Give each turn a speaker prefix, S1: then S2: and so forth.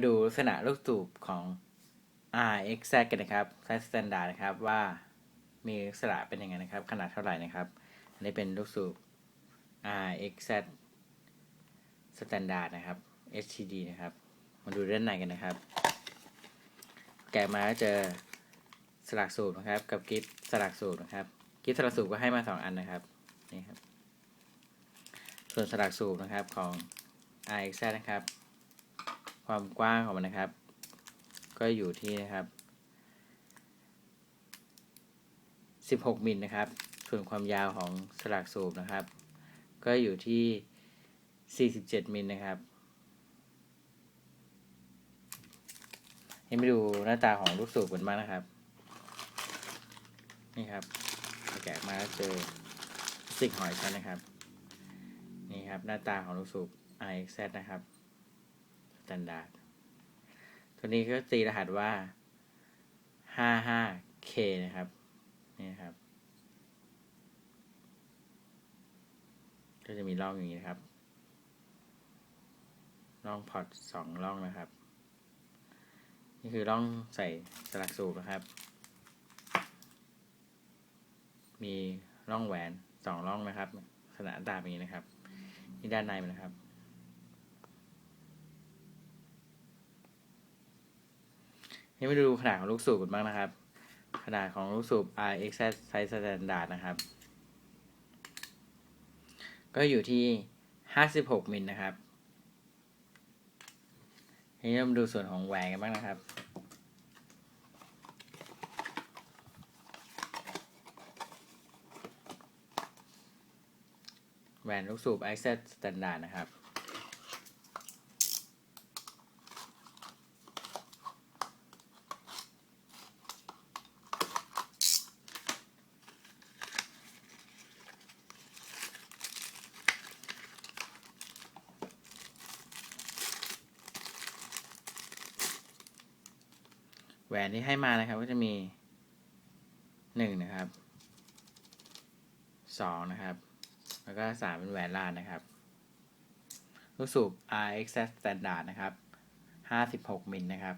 S1: มาดูลักษณะลูกสูบของ RXZ กันนะครับไซส์สแตนดาร์ดนะครับว่ามีลักษณะเป็นยังไงนะครับ ขนาดเท่าไหร่นะครับ อันนี้เป็นลูกสูบ RXZ สแตนดาร์ดนะครับ HTD นะครับ มาดูด้านในกันนะครับ แกะมาแล้วเจอสลักสูบนะครับ กับกิฟสลักสูบนะครับ กิฟสลักสูบก็ให้มาสองอันนะครับนี่ครับ ส่วนสลักสูบนะครับของ RXZ นะครับ ความกว้างของมันนะครับ ก็อยู่ที่นะครับ 16 มิลนะครับ ส่วนความยาวของสลักสูบนะครับ ก็อยู่ที่ 47 มิลนะครับให้ไปดูหน้าตาของลูกสูบกันบ้างนะครับ นี่ครับแกะมาแล้วเจอสติกหอยชันนะครับ นี่ครับหน้าตาของลูกสูบ RXZ นะครับ แตนดาร์ดตัวนี้ก็ตีรหัสว่า 55K นะครับ นี่ครับ ก็จะมีร่องอย่างนี้นะครับร่องพอร์ตสองร่องนะครับ นี่คือร่องใส่สลักสูบนะครับ มีร่องแหวนสองร่องนะครับ ขนาดตาแบบนี้นะครับ นี่ด้านในมันนะครับ นี่มาดูขนาดของลูกสูบกันบ้างนะครับ ขนาดของลูกสูบ RX Size Standard นะครับ ก็อยู่ที่ 56 มิลนะครับทีนี้มาดูส่วนของแหวนกันบ้างนะครับแหวนลูกสูบ RX Standard นะครับ แหวนที่ให้มานะครับก็จะมีหนึ่งนะครับสองนะครับ แล้วก็สามเป็นแหวนลานนะครับลูกสูบ RX Standard นะครับ 56มิลนะครับ